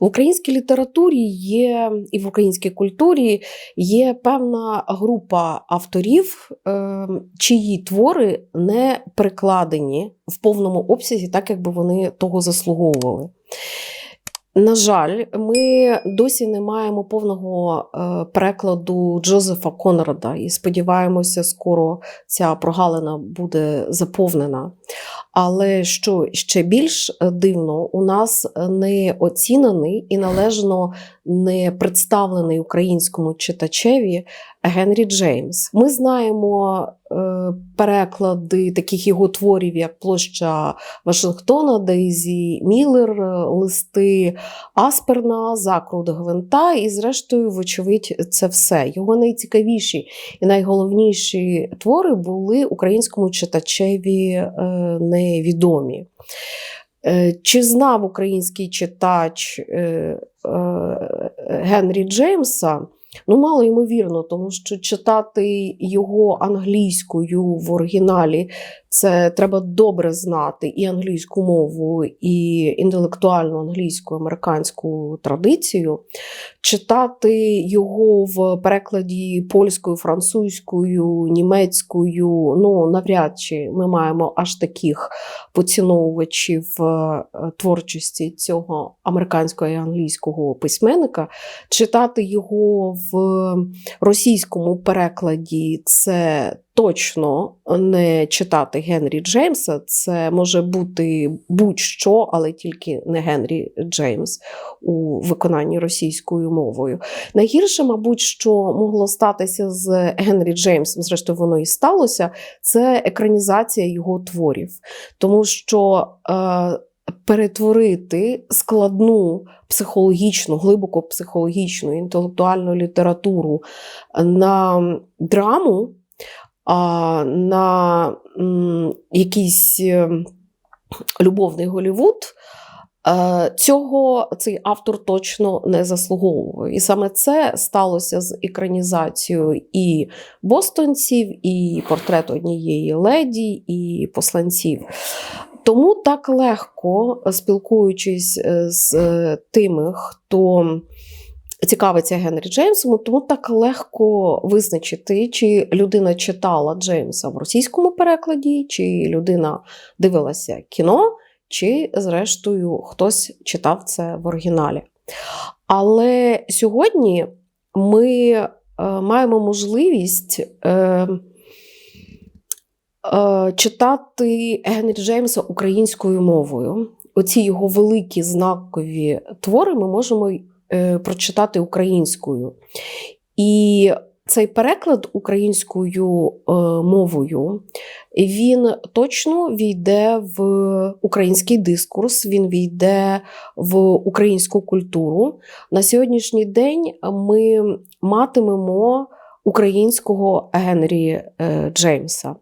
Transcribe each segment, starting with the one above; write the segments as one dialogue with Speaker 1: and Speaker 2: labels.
Speaker 1: В українській літературі є і в українській культурі є певна група авторів, е, чиї твори не перекладені в повному обсязі, так якби вони того заслуговували. На жаль, ми досі не маємо повного е, перекладу Джозефа Конрада, і сподіваємося, скоро ця прогалина буде заповнена. Але що ще більш е, дивно, у нас не оцінений і належно не представлений українському читачеві Генрі Джеймс. Ми знаємо е, переклади таких його творів, як Площа Вашингтона, Дейзі Міллер, е, листи Асперна, Закрут Гвинта, і, зрештою, вочевидь, це все. Його найцікавіші і найголовніші твори були українському читачеві е, невідомі. Е, Чи знав український читач е, Генрі Джеймса? Ну, мало ймовірно, тому що читати його англійською в оригіналі це треба добре знати і англійську мову, і інтелектуальну англійську американську традицію. Читати його в перекладі польською, французькою, німецькою. Ну, навряд чи ми маємо аж таких поціновувачів е, творчості цього американського і англійського письменника. Читати його в російському перекладі це точно не читати Генрі Джеймса. Це може бути будь-що, але тільки не Генрі Джеймс у виконанні російською мовою. Найгірше, мабуть, що могло статися з Генрі Джеймсом, зрештою, воно і сталося, це екранізація його творів. Тому що. Е, Перетворити складну психологічну, глибоко психологічну, інтелектуальну літературу на драму, на якийсь е, любовний Голівуд. Е, Цього цей автор точно не заслуговує. І саме це сталося з екранізацією і бостонців, і портрет однієї леді, і посланців. Тому так легко, спілкуючись е, з е, тими, хто цікавиться Генрі Джеймсом, тому так легко визначити, чи людина читала Джеймса в російському перекладі, чи людина дивилася кіно, чи, зрештою, хтось читав це в оригіналі. Але сьогодні ми е, маємо можливість. Е, Читати Генрі Джеймса українською мовою. Оці його великі знакові твори ми можемо е, прочитати українською. І цей переклад українською е, мовою він точно війде в український дискурс, він війде в українську культуру. На сьогоднішній день ми матимемо українського Генрі Джеймса.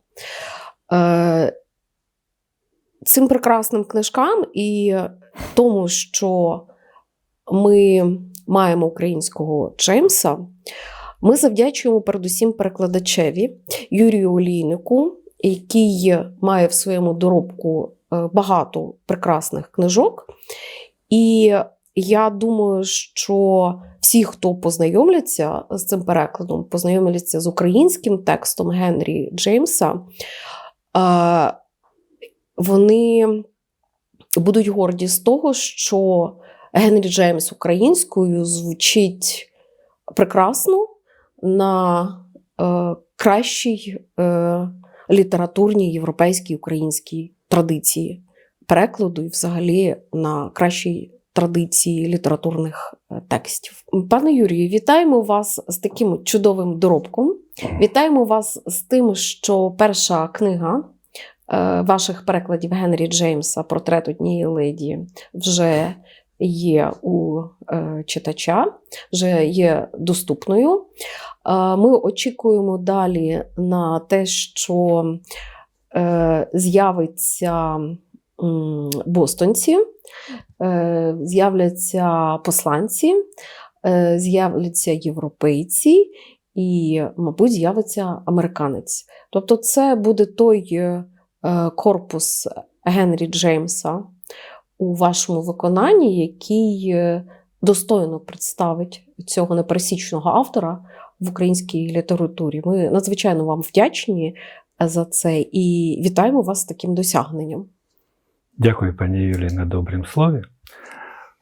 Speaker 1: Е, Цим прекрасним книжкам і тому, що ми маємо українського Джеймса, ми завдячуємо передусім перекладачеві Юрію Олійнику, який має в своєму доробку е, багато прекрасних книжок. І я думаю, що всі, хто познайомляться з цим перекладом, познайомляться з українським текстом Генрі Джеймса, е, вони будуть горді з того, що Генрі Джеймс українською звучить прекрасно на е, кращій е, літературній європейській українській традиції перекладу і взагалі на кращій традиції літературних е, текстів. Пане Юрію, вітаємо вас з таким чудовим доробком. Вітаємо вас з тим, що перша книга. е, Ваших перекладів Генрі Джеймса Портрет однієї леді вже є у е, читача, вже є доступною. Ми очікуємо далі на те, що з'явиться бостонці, з'являться посланці, е, з'являться європейці і, мабуть, з'явиться американець. Тобто, це буде той е, корпус Генрі Джеймса у вашому виконанні, який е, достойно представить цього непересічного автора в українській літературі. Ми надзвичайно вам вдячні за це і вітаємо вас з таким досягненням.
Speaker 2: Дякую, пані Юлії, на добрім слові.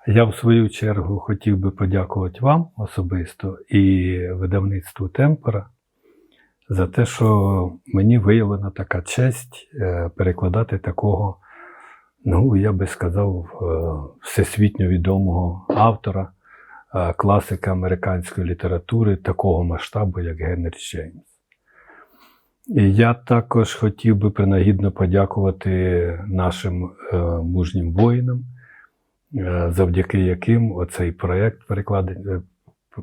Speaker 2: Я в свою чергу хотів би подякувати вам особисто і видавництву Темпора за те, що мені виявлена така честь е, перекладати такого, ну, я би сказав, е, всесвітньо відомого автора, е, класика американської літератури такого масштабу, як Генрі Джеймс. Я також хотів би принагідно подякувати нашим е, мужнім воїнам, е, завдяки яким оцей проєкт е,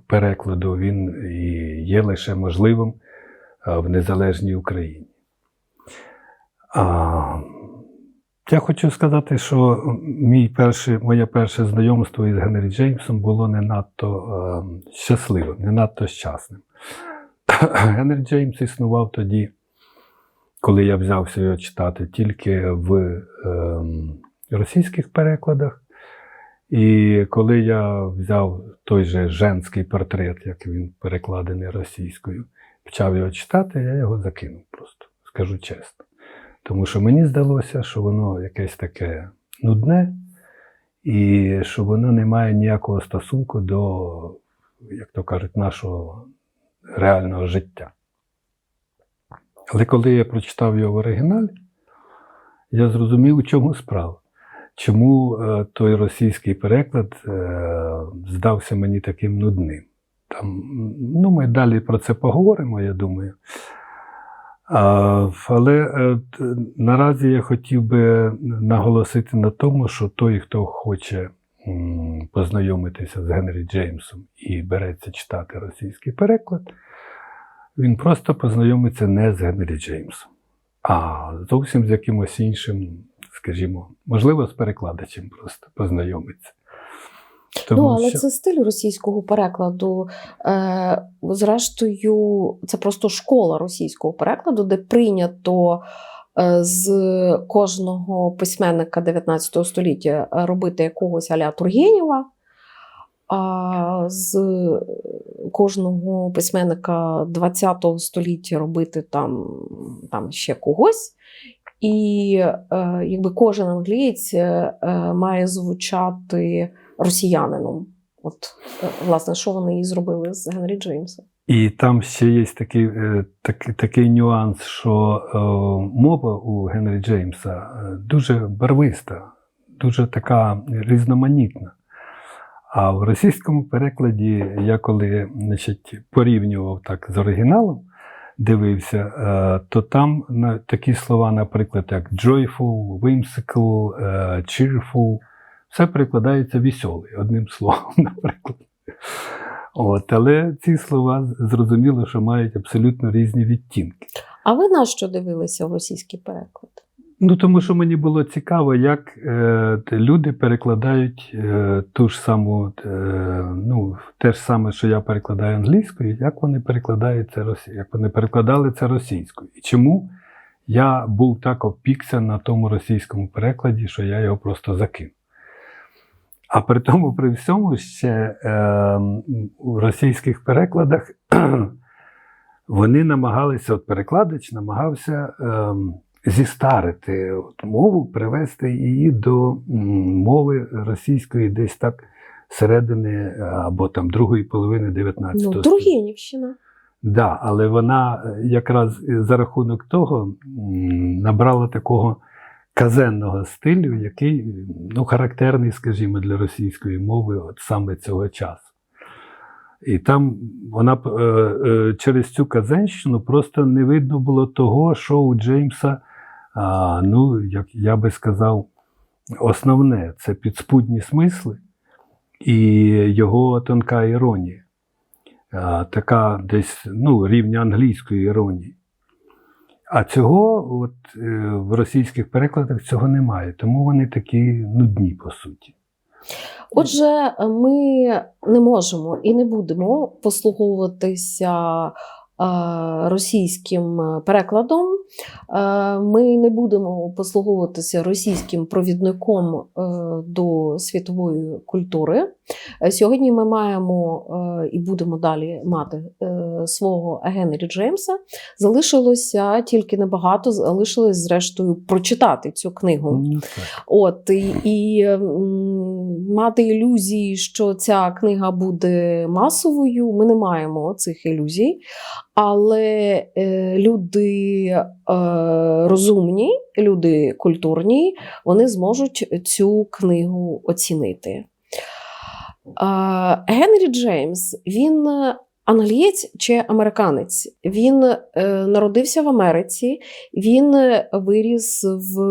Speaker 2: перекладу він і є лише можливим в незалежній Україні. Я хочу сказати, що мій перший, моє перше знайомство із Генрі Джеймсом було не надто щасливим, не надто щасним. Генрі Джеймс існував тоді, коли я взявся його читати, тільки в ем, російських перекладах. І коли я взяв той же женський портрет, як він перекладений російською, почав його читати, я його закинув просто, скажу чесно. Тому що мені здалося, що воно якесь таке нудне, і що воно не має ніякого стосунку до, як то кажуть, нашого реального життя. Але коли я прочитав його в оригіналі, я зрозумів, у чому справа. Чому е, той російський переклад е, здався мені таким нудним. Там, ну, ми далі про це поговоримо, я думаю. А, але е, наразі я хотів би наголосити на тому, що той, хто хоче познайомитися з Генрі Джеймсом і береться читати російський переклад, він просто познайомиться не з Генрі Джеймсом, а зовсім з якимось іншим, скажімо, можливо, з перекладачем просто познайомиться.
Speaker 1: ну, але це стиль російського перекладу. Е, зрештою, це просто школа російського перекладу, де прийнято з кожного письменника 19 століття робити якогось аля Тургенєва, а з кожного письменника 20 століття робити там, там ще когось. І е, якби кожен англієць е, має звучати росіянином. От, е, власне, що вони і зробили з Генрі Джеймсом.
Speaker 2: І там ще є такий, е, так, такий нюанс, що е, мова у Генрі Джеймса е, дуже барвиста, дуже така різноманітна. А в російському перекладі я коли значить, порівнював так з оригіналом, дивився, то там такі слова, наприклад, як joyful, whimsical, cheerful, все перекладається веселий, одним словом, наприклад. От, але ці слова зрозуміло, що мають абсолютно різні відтінки.
Speaker 1: А ви на що дивилися в російський переклад?
Speaker 2: Ну, тому що мені було цікаво, як е, люди перекладають е, ту ж саму, е, ну, те ж саме, що я перекладаю англійською, як вони перекладають це як вони перекладали це російською. І чому я був так опікся на тому російському перекладі, що я його просто закинув. А при тому, при всьому, ще е, у російських перекладах вони намагалися, от перекладач намагався е, зістарити от мову, привести її до мови російської десь так середини е, або там другої половини 19
Speaker 1: Ну,
Speaker 2: століття.
Speaker 1: Тургенівщина.
Speaker 2: Да, але вона е, якраз за рахунок того набрала такого казенного стилю, який ну, характерний, скажімо, для російської мови от саме цього часу. І там вона е, е, через цю казенщину просто не видно було того, що у Джеймса, ну, як я би сказав, основне це підспудні смисли і його тонка іронія така десь ну, рівня англійської іронії. А цього от, е, в російських перекладах цього немає, тому вони такі нудні, по суті.
Speaker 1: Отже, ми не можемо і не будемо послуговуватися російським е, перекладом. Е, Ми не будемо послуговуватися російським провідником до світової культури. Е, Сьогодні ми маємо е, і будемо далі мати е, свого Генрі Джеймса. Залишилося тільки небагато, залишилось зрештою прочитати цю книгу.
Speaker 2: Ну.
Speaker 1: От і, і мати ілюзії, що ця книга буде масовою. Ми не маємо цих ілюзій. Але е, люди е, розумні, люди культурні, вони зможуть цю книгу оцінити. Е, Генрі Джеймс він англієць чи американець. Він е, народився в Америці, він виріс в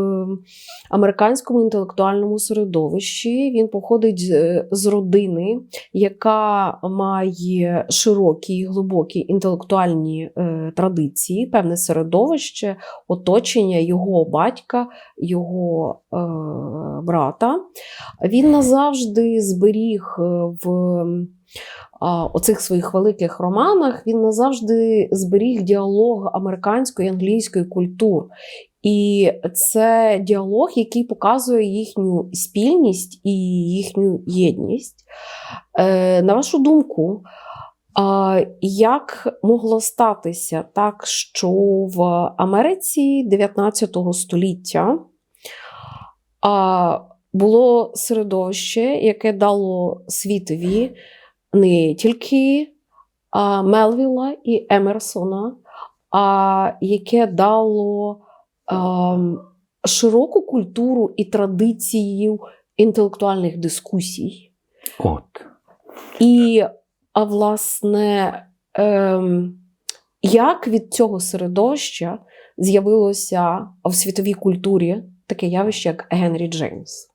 Speaker 1: американському інтелектуальному середовищі. Він походить з- з родини, яка має широкі і глибокі інтелектуальні е, традиції, певне середовище, оточення його батька, його е, брата. Він назавжди зберіг е, в оцих своїх великих романах, він назавжди зберіг діалог американської і англійської культур. І це діалог, який показує їхню спільність і їхню єдність. Е, на вашу думку, як могло статися так, що в Америці 19 століття було середовище, яке дало світові не тільки а, Мелвіла і Емерсона, а яке дало а, широку культуру і традицію інтелектуальних дискусій.
Speaker 2: От.
Speaker 1: І, а власне, ем, як від цього середовища з'явилося в світовій культурі таке явище, як Генрі Джеймс?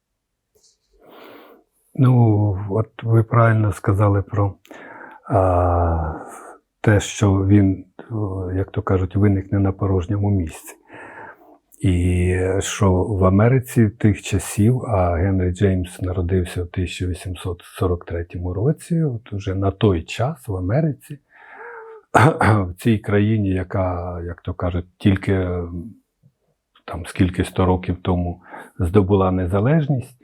Speaker 2: Ну, от ви правильно сказали про а, те, що він, як то кажуть, виник не на порожньому місці. І що в Америці тих часів, а Генрі Джеймс народився в 1843 році, от уже на той час в Америці, в цій країні, яка, як то кажуть, тільки там скільки сто років тому здобула незалежність.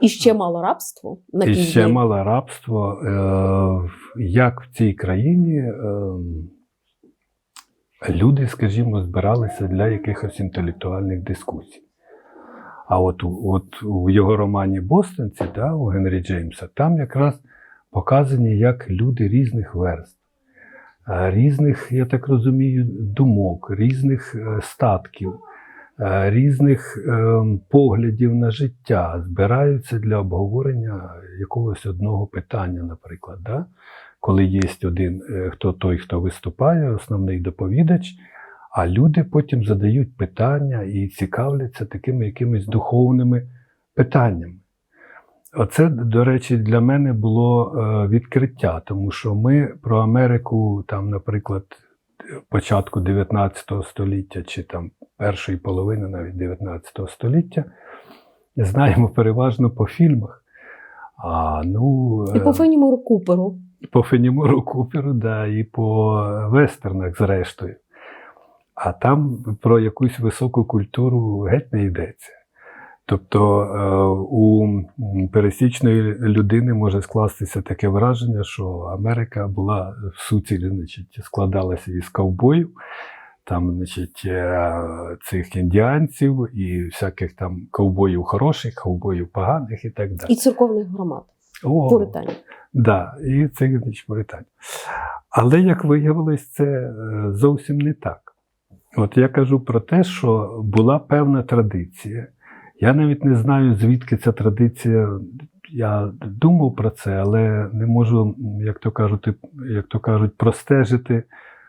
Speaker 1: І ще мало рабство на
Speaker 2: І ще мало рабство. Е, як в цій країні е, люди, скажімо, збиралися для якихось інтелектуальних дискусій. А от, от у його романі Бостонці, да, у Генрі Джеймса, там якраз показані як люди різних верств, е, різних, я так розумію, думок, різних статків, різних е, поглядів на життя збираються для обговорення якогось одного питання, наприклад. Да? Коли є один, е, хто той, хто виступає, основний доповідач, а люди потім задають питання і цікавляться такими якимись духовними питаннями. Оце, до речі, для мене було е, відкриття, тому що ми про Америку, там, наприклад, початку 19 століття чи там першої половини навіть 19 століття знаємо переважно по фільмах. А, ну,
Speaker 1: І по
Speaker 2: е,
Speaker 1: Фенімору Куперу.
Speaker 2: по Фенімору Куперу, да, і по вестернах, зрештою. А там про якусь високу культуру геть не йдеться. Тобто е, у пересічної людини може скластися таке враження, що Америка була в суті, значить, складалася із ковбоїв, там, значить, е, цих індіанців і всяких там ковбоїв хороших, ковбоїв поганих і так далі.
Speaker 1: І церковних громад
Speaker 2: О. Да, і це значить, Британія. Але як виявилось, це е, зовсім не так. От я кажу про те, що була певна традиція. Я навіть не знаю, звідки ця традиція. Я думав про це, але не можу, як то кажуть, як то кажуть, простежити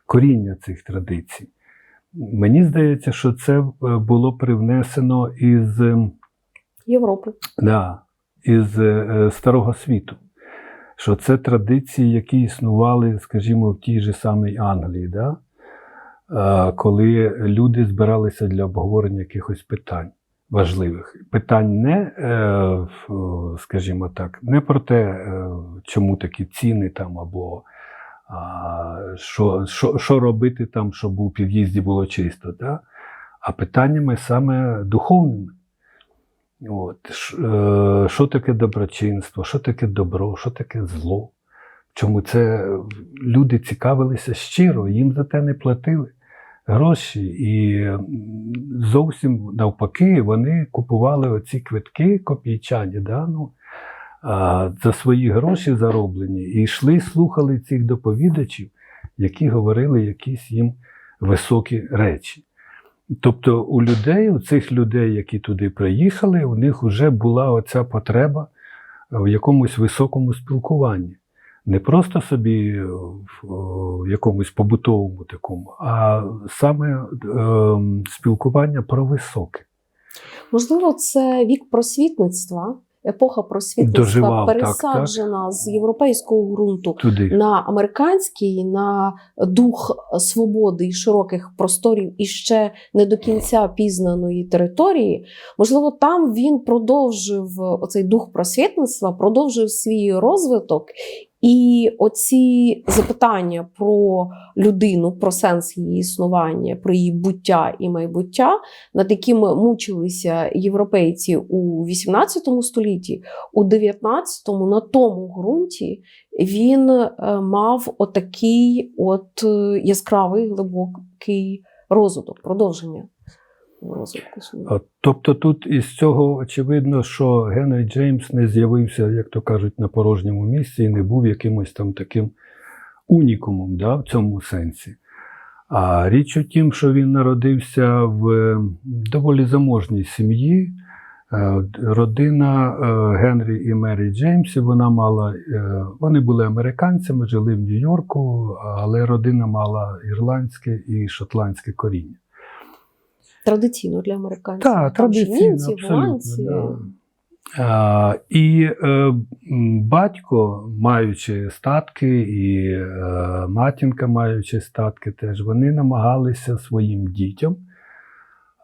Speaker 2: коріння цих традицій. Мені здається, що це е, було привнесено із. ем,
Speaker 1: Європи.
Speaker 2: Да, із е, Старого світу. Що це традиції, які існували, скажімо, в тій же самій Англії, да? е, коли люди збиралися для обговорення якихось питань важливих. Питань не, е, скажімо так, не про те, е, чому такі ціни там або що, що, що робити там, щоб у під'їзді було чисто, да? а питаннями саме духовними. От, е, що таке доброчинство, що таке добро, що таке зло. Чому це люди цікавилися щиро, їм за те не платили гроші. І зовсім навпаки, вони купували оці квитки копійчані, да, ну, а, за свої гроші зароблені, і йшли, слухали цих доповідачів, які говорили якісь їм високі речі. Тобто у людей, у цих людей, які туди приїхали, у них вже була оця потреба в якомусь високому спілкуванні. Не просто собі в якомусь побутовому такому, а саме е, спілкування про високе.
Speaker 1: Можливо, це вік просвітництва, епоха просвітництва
Speaker 2: Доживав, так,
Speaker 1: пересаджена з європейського ґрунту
Speaker 2: Туди.
Speaker 1: на американський, на дух свободи і широких просторів і ще не до кінця пізнаної території. Можливо, там він продовжив оцей дух просвітництва, продовжив свій розвиток. І оці запитання про людину, про сенс її існування, про її буття і майбуття, над якими мучилися європейці у 18 столітті, у 19-му на тому ґрунті він е, мав отакий от е, яскравий глибокий розвиток, продовження розвитку свого.
Speaker 2: Тобто тут із цього очевидно, що Генрі Джеймс не з'явився, як то кажуть, на порожньому місці і не був якимось там таким унікумом да, в цьому сенсі. А річ у тім, що він народився в е, доволі заможній сім'ї. Е, Родина е, Генрі і Мері Джеймсів, вона мала, вони були американцями, жили в Нью-Йорку, але родина мала ірландське і шотландське коріння.
Speaker 1: Традиційно для американців.
Speaker 2: Так, традиційно,
Speaker 1: німці,
Speaker 2: абсолютно.
Speaker 1: голландці.
Speaker 2: Да. А, і е, батько, маючи статки, і е, матінка, маючи статки, теж вони намагалися своїм дітям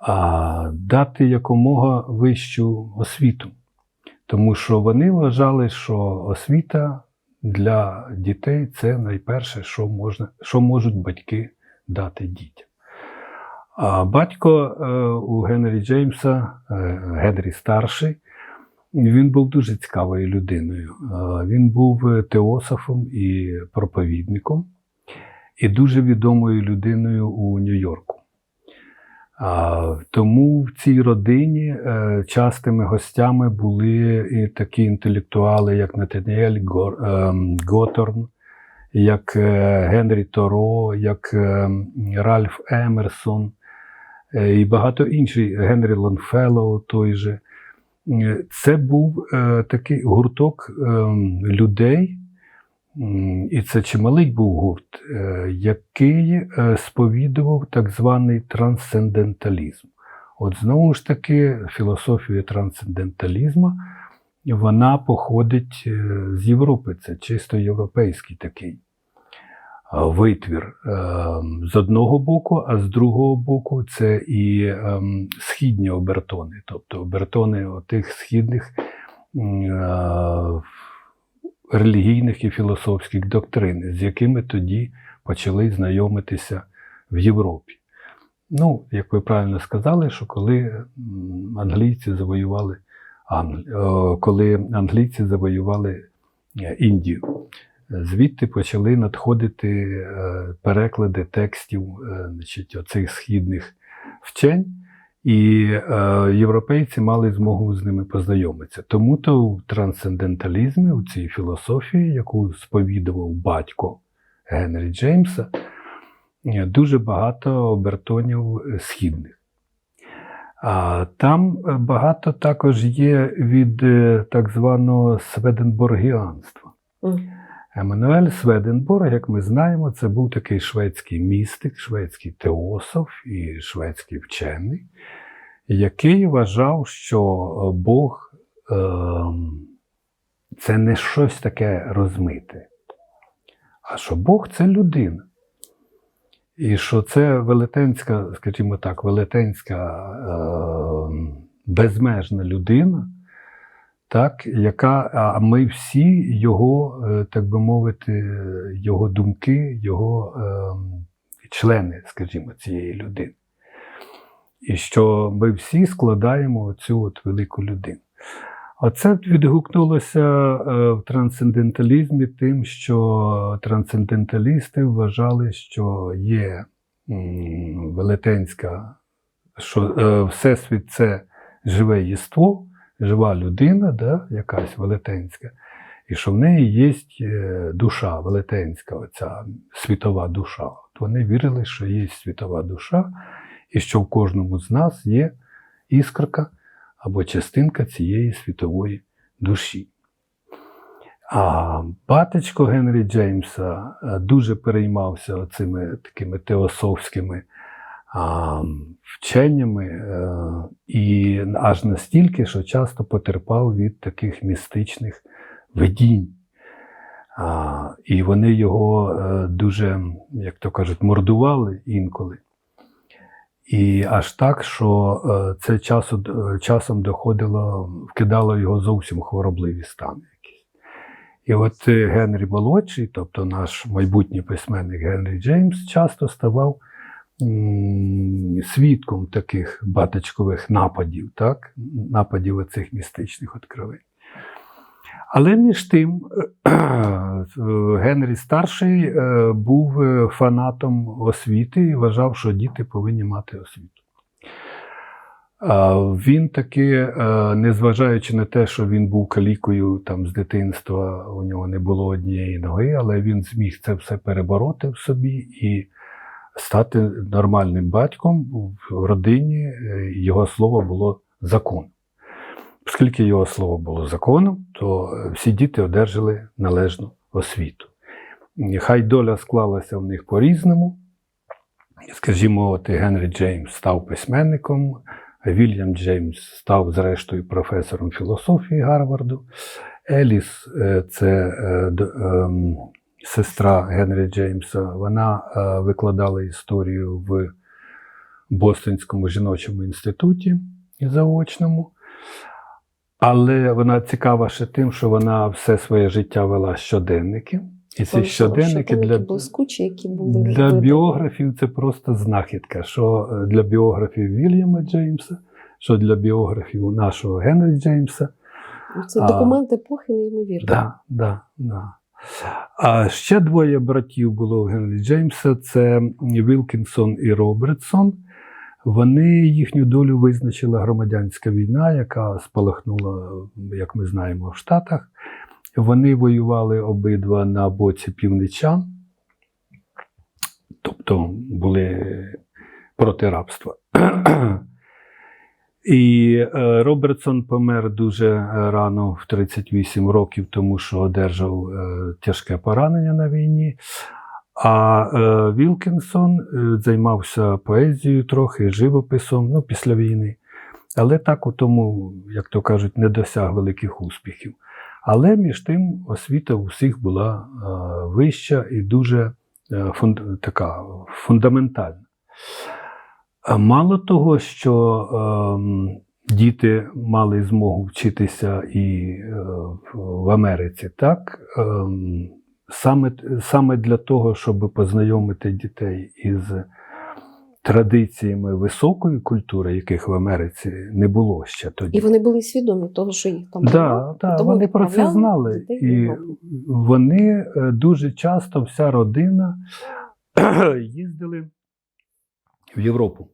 Speaker 2: а, дати якомога вищу освіту. Тому що вони вважали, що освіта для дітей це найперше, що, можна, що можуть батьки дати дітям. А батько е, у Генрі Джеймса, е, Генрі старший, він був дуже цікавою людиною. Е, Він був теософом і проповідником, і дуже відомою людиною у Нью-Йорку. Тому в цій родині частими гостями були і такі інтелектуали, як Натаніель Готорн, як Генрі Торо, як Ральф Емерсон і багато інших, Генрі Лонфеллоу той же. Е, Це був е, такий гурток е, людей, і це чималий був гурт, е, який е, сповідував так званий трансценденталізм. От знову ж таки, філософія трансценденталізму вона походить е, з Європи, це чисто європейський такий е, витвір е, з одного боку, а з другого боку це і ем, східні обертони, тобто обертони тих східних е, релігійних і філософських доктрин, з якими тоді почали знайомитися в Європі. Ну, як ви правильно сказали, що коли англійці завоювали е, коли англійці завоювали е, Індію. Звідти почали надходити е, переклади текстів е, значить, оцих східних вчень, і е, європейці мали змогу з ними познайомитися. Тому то в трансценденталізмі, у цій філософії, яку сповідував батько Генрі Джеймса, дуже багато обертонів східних. А там багато також є від так званого сведенборгіанства. Еммануель Сведенборг, як ми знаємо, це був такий шведський містик, шведський теософ і шведський вчений, який вважав, що е, Бог ем, це не щось таке розмите, а що Бог це людина. І що це велетенська, скажімо так, велетенська е, безмежна людина, так, яка, а ми всі його, е, так би мовити, е, його думки, його ем, члени, скажімо, цієї людини. І що ми всі складаємо цю от велику людину. Оце відгукнулося е, в трансценденталізмі тим, що трансценденталісти вважали, що є велетенська, що е, Всесвіт це живе єство, жива людина, да, якась велетенська, і що в неї є е, душа велетенська, оця світова душа. От вони вірили, що є світова душа, і що в кожному з нас є іскорка або частинка цієї світової душі. А батечко Генрі Джеймса е, дуже переймався цими такими теософськими вченнями, е, і аж настільки, що часто потерпав від таких містичних видінь. І вони його е, дуже, як то кажуть, мордували інколи. І аж так, що е, це часу, часом доходило, вкидало його зовсім хворобливі стани. якісь. І от Генрі Молодший, тобто наш майбутній письменник Генрі Джеймс, часто ставав свідком таких батечкових нападів, так? нападів оцих містичних откровень. Але між тим е, Генрі Старший е, був е, фанатом освіти і вважав, що діти повинні мати освіту. Він таки, незважаючи на те, що він був калікою там, з дитинства, у нього не було однієї ноги, але він зміг це все перебороти в собі і стати нормальним батьком в родині. е, Його слово було законом. Оскільки його слово було законом, то всі діти одержали належну освіту. Хай доля склалася в них по-різному. Скажімо, от Генрі Джеймс став письменником, Вільям Джеймс став, зрештою, професором філософії Гарварду. Еліс е, це е, ем, сестра Генрі Джеймса. Вона е, викладала історію в Бостонському жіночому інституті заочному. Але вона цікава ще тим, що вона все своє життя вела щоденники. І ці щоденники для,
Speaker 1: блискучі, які були
Speaker 2: для біографів це просто знахідка. Що е, для біографів Вільяма Джеймса, що для біографів нашого Генрі Джеймса.
Speaker 1: Це документ епохи неймовірний.
Speaker 2: Да, да, да. А ще двоє братів було у Генрі Джеймса: це Вілкінсон і Робертсон. Вони їхню долю визначила громадянська війна, яка спалахнула, як ми знаємо, в Штатах. Вони воювали обидва на боці півничан, тобто були проти рабства. І е, Робертсон помер дуже е, рано, в 38 років, тому що одержав е, тяжке поранення на війні. А Вілкінсон займався поезією трохи, живописом ну, після війни. Але так у тому, як то кажуть, не досяг великих успіхів. Але між тим освіта у всіх була вища і дуже фунд, така фундаментальна. Мало того, що ем, діти мали змогу вчитися і е, в- Америці, так ем, саме, саме для того, щоб познайомити дітей із традиціями високої культури, яких в Америці не було ще тоді.
Speaker 1: І вони були свідомі того, що їх там
Speaker 2: Да,
Speaker 1: було,
Speaker 2: да,
Speaker 1: тому
Speaker 2: вони про це знали. І вони е, дуже часто, вся родина їздили в Європу.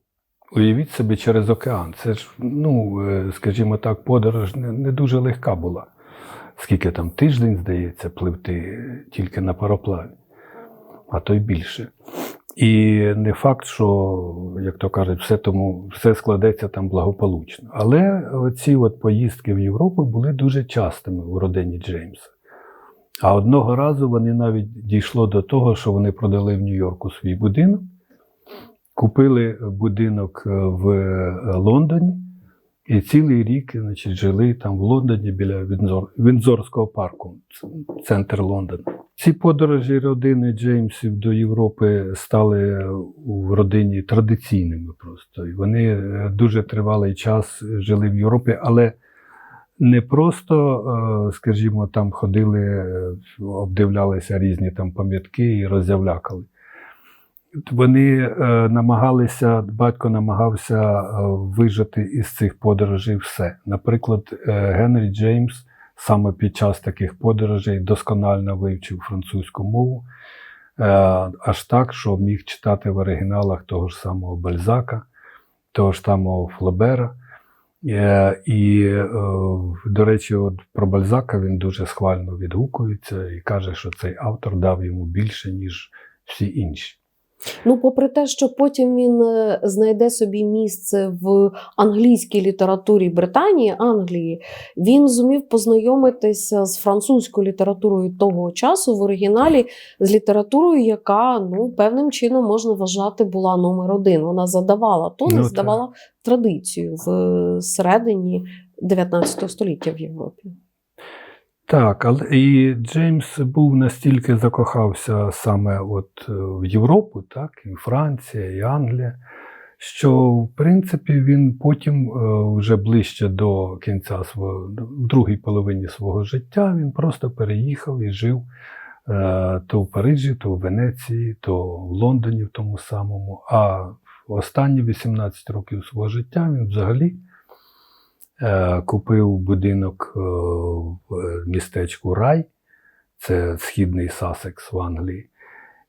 Speaker 2: Уявіть собі через океан. Це ж, ну, е, скажімо так, подорож не, не дуже легка була. Скільки там тиждень, здається, пливти тільки на пароплаві, а то й більше. І не факт, що, як то кажуть, все тому все складеться там благополучно. Але оці от поїздки в Європу були дуже частими у родині Джеймса. А одного разу вони навіть дійшло до того, що вони продали в Нью-Йорку свій будинок, купили будинок е, в е, Лондоні і цілий рік значить, жили там в Лондоні біля Вінзор, Вінзорського парку, центр Лондона. Ці подорожі родини Джеймсів до Європи стали у родині традиційними просто. І вони е, дуже тривалий час жили в Європі, але не просто, скажімо, там ходили, обдивлялися різні там пам'ятки і роззявлякали. Вони е, намагалися, батько намагався е, вижити із цих подорожей все. Наприклад, е, Генрі Джеймс саме під час таких подорожей досконально вивчив французьку мову, аж так, що міг читати в оригіналах того ж самого Бальзака, того ж самого Флобера. І, до речі, от про Бальзака він дуже схвально відгукується і каже, що цей автор дав йому більше, ніж всі інші.
Speaker 1: Ну, попри те, що потім він е, знайде собі місце в англійській літературі Британії, Англії, він зумів познайомитися з французькою літературою того часу в оригіналі, з літературою, яка ну певним чином можна вважати була номер один. Вона задавала тон,
Speaker 2: Ну, так.
Speaker 1: здавала традицію в е, середині 19 століття в Європі.
Speaker 2: Так, але і Джеймс був настільки закохався саме от е, в Європу, так, і Франція, і Англія, що в принципі він потім, е, вже ближче до кінця свого, в другій половині свого життя, він просто переїхав і жив е, то в Парижі, то в Венеції, то в Лондоні в тому самому. А останні 18 років свого життя він взагалі купив будинок е, в містечку Рай, це східний Сасекс в Англії.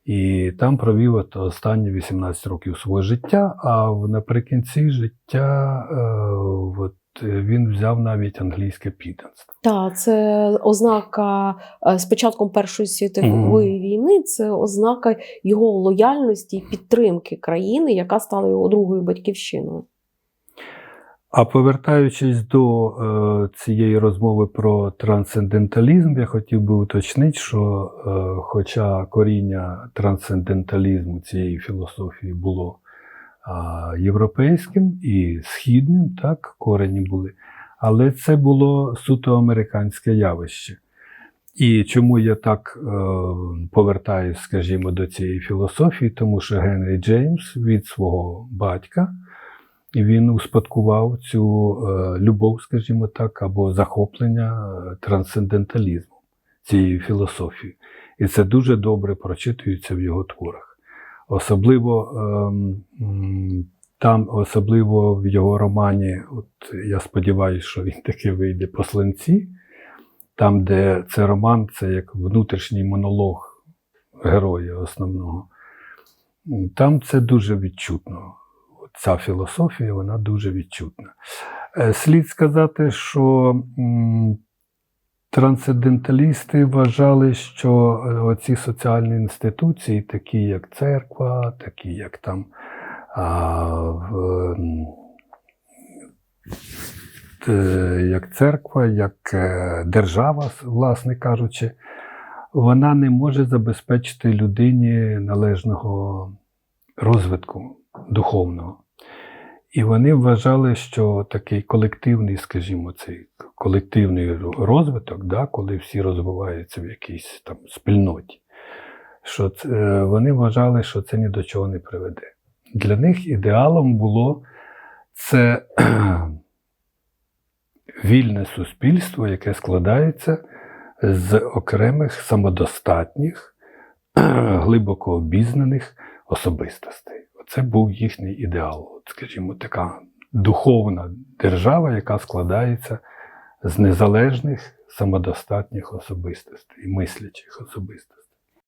Speaker 2: І там провів от останні 18 років свого життя, а наприкінці життя е, от, е, він взяв навіть англійське підданство.
Speaker 1: Так, це ознака е, з початком Першої світової війни, це ознака його лояльності і підтримки країни, яка стала його другою батьківщиною.
Speaker 2: А повертаючись до е, цієї розмови про трансценденталізм, я хотів би уточнити, що е, хоча коріння трансценденталізму цієї філософії було е, європейським і східним, так, корені були, але це було суто американське явище. І чому я так е, повертаюсь, скажімо, до цієї філософії, тому що Генрі Джеймс від свого батька він успадкував цю е, любов, скажімо так, або захоплення е, трансценденталізмом цієї філософії. І це дуже добре прочитується в його творах. Особливо ем, там, особливо в його романі, от я сподіваюся, що він таки вийде посланці, там, де це роман, це як внутрішній монолог героя основного. Там це дуже відчутно ця філософія вона дуже відчутна. Е, Слід сказати, що трансценденталісти вважали, що е, оці соціальні інституції, такі як церква, такі як там а, в, е, як церква, як держава, власне кажучи, вона не може забезпечити людині належного розвитку духовного. І вони вважали, що такий колективний, скажімо, цей колективний розвиток, да, коли всі розвиваються в якійсь там спільноті, що це, вони вважали, що це ні до чого не приведе. Для них ідеалом було це вільне суспільство, яке складається з окремих самодостатніх, глибоко обізнаних особистостей. Це був їхній ідеал. От, скажімо, така духовна держава, яка складається з незалежних самодостатніх особистостей, мислячих особистостей.